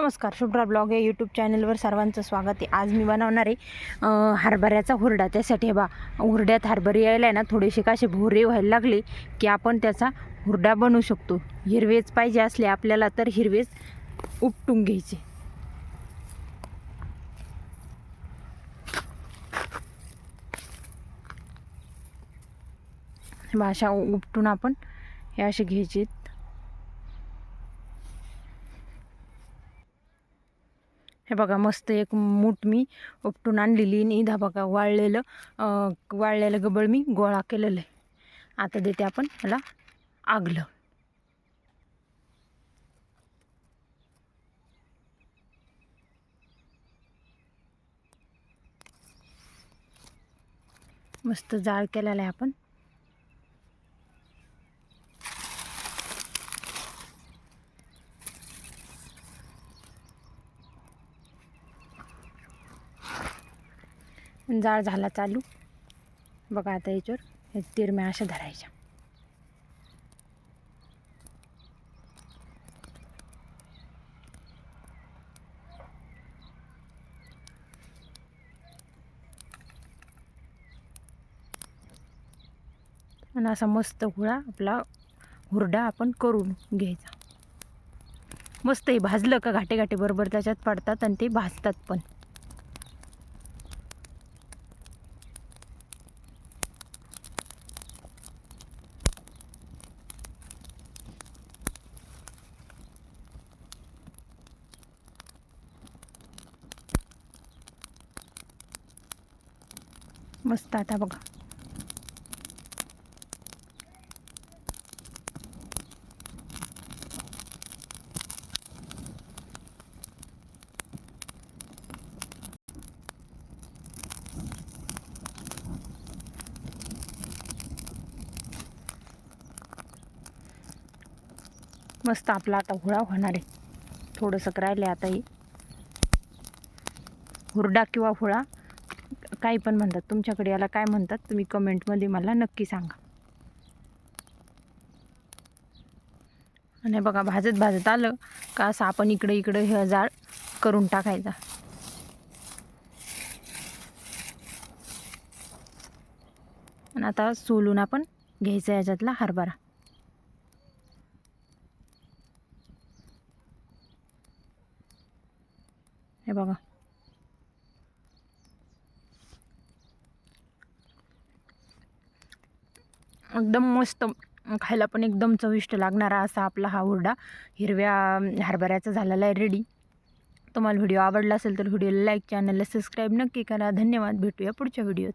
नमस्कार शुभ्रा ब्लॉग या यूट्यूब चॅनलवर सर्वांचं स्वागत आहे. आज मी बनवणार आहे हरभऱ्याचा हुरडा. त्यासाठी बा हुरड्यात हरभरे यायला आहे ना थोडेसे कासे भोरे व्हायला लागले की आपण त्याचा हुरडा बनवू शकतो. हिरवेच पाहिजे असले आपल्याला तर हिरवेच उपटून घ्यायचे. भाषा उपटून आपण हे असे घ्यायचे. हे बघा मस्त एक मूठ मी उपटून आणलेली आणि इधा बघा वाळलेलं वाळलेलं गबळ मी गोळा केलेलं आहे. आता देते आपण ह्याला आगलं. मस्त जाळ केलेला आहे आपण. जाळ झाला चालू. बघा आता याच्यावर हे तिरम्या अशा धरायच्या. आणि असा मस्त हुळा आपला हुरडा आपण करून घ्यायचा. मस्त आहे भाजलं का घाटे घाटे बरोबर त्याच्यात पडतात आणि ते भाजतात पण. मस्त आता बघा. मस्त आपला आता हुळा होणार आहे. थोडंसं करायला आता ही हुरडा किंवा हुळा काही पण म्हणतात. तुमच्याकडे याला काय म्हणतात तुम्ही कमेंटमध्ये मला नक्की सांगा. आणि बघा भाजत भाजत आलं का असं आपण इकडे इकडे हे जाळ करून टाकायचा. आणि आता सोलून आपण घ्यायचा याच्यातला हरभरा. हे बघा. एकदम मस्त खायला पण एकदम चविष्ट लागणारा असा आपला हा हुरडा. हिरव्या हरभऱ्याचा झालेला आहे रेडी तुम्हाला व्हिडिओ आवडला असेल तर व्हिडिओला लाईक चॅनलला सबस्क्राईब नक्की करा. धन्यवाद. भेटूया पुढच्या व्हिडिओत